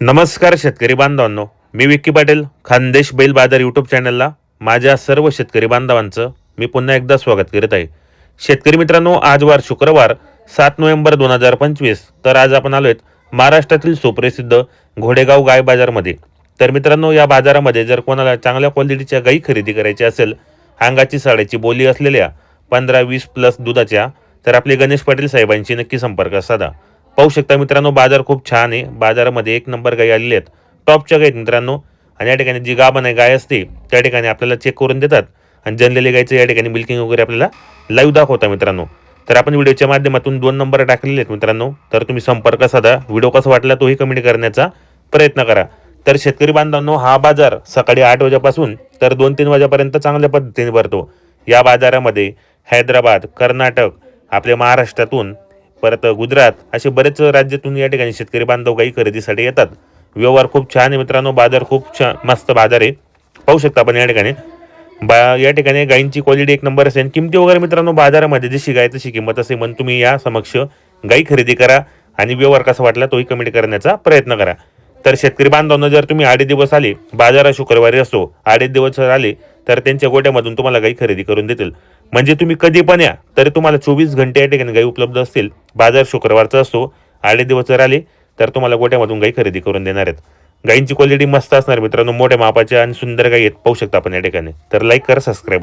नमस्कार शेतकरी बांधवांनो. मी विक्की पाटील खानदेश बैल बाजार यूट्यूब चॅनलला माझ्या सर्व शेतकरी बांधवांचं मी पुन्हा एकदा स्वागत करीत आहे. शेतकरी मित्रांनो आज वार शुक्रवार सात नोव्हेंबर दोन हजार पंचवीस तर आज आपण आलो आहेत महाराष्ट्रातील सुप्रसिद्ध घोडेगाव गाय बाजारमध्ये. तर मित्रांनो या बाजारामध्ये जर कोणाला चांगल्या क्वालिटीच्या गाई खरेदी करायची असेल अंगाची साड्याची बोली असलेल्या पंधरा वीस प्लस दुधाच्या तर आपले गणेश पाटील साहेबांशी नक्की संपर्क साधा. पाहू शकता मित्रांनो बाजार खूप छान आहे. बाजारामध्ये एक नंबर गाई आलेली आहेत. टॉपच्या गाई आहेत मित्रांनो. आणि या ठिकाणी जी गाभण आहे गाय असते त्या ठिकाणी आपल्याला चेक करून देतात. आणि जनलेली गायचं या ठिकाणी मिल्किंग वगैरे आपल्याला लाईव्ह दाखवता मित्रांनो. तर आपण व्हिडिओच्या माध्यमातून दोन नंबर टाकलेले आहेत मित्रांनो. तर तुम्ही संपर्क साधा. व्हिडिओ कसा वाटला तोही कमेंट करण्याचा प्रयत्न करा. तर शेतकरी बांधवांनो हा बाजार सकाळी आठ वाजेपासून तर दोन तीन वाजेपर्यंत चांगल्या पद्धतीने भरतो. या बाजारामध्ये हैदराबाद कर्नाटक आपल्या महाराष्ट्रातून परत गुजरात असे बरेच राज्यातून या ठिकाणी शेतकरी बांधव गाई खरेदीसाठी येतात. व्यवहार खूप छान आहे मित्रांनो बाजार खूप छान मस्त बाजार आहे. पाहू शकता आपण या ठिकाणी. बा या ठिकाणी गायींची क्वालिटी एक नंबर असेल किमती वगैरे मित्रांनो बाजारामध्ये जशी गाय तशी किंमत असेल म्हणून तुम्ही या समक्ष गाई खरेदी करा आणि व्यवहार कसा वाटला तोही कमेंट करण्याचा प्रयत्न करा. तर शेतकरी बांधवांना जर तुम्ही आडे दिवस आले बाजारा शुक्रवारी असतो आडे दिवस जर आले तर त्यांच्या गोट्यामधून तुम्हाला गाई खरेदी करून देतील. म्हणजे तुम्ही कधी पण या तरी तुम्हाला चोवीस घंटे या ठिकाणी गाई उपलब्ध असतील. बाजार शुक्रवारचा असतो आडे दिवस जर आले तर तुम्हाला गोट्यामधून गाई खरेदी करून देणार आहेत. गाईंची क्वालिटी मस्त असणार मित्रांनो मोठ्या मापाच्या आणि सुंदर गाई आहेत. पाहू शकता आपण या ठिकाणी. तर लाईक करा सबस्क्राईब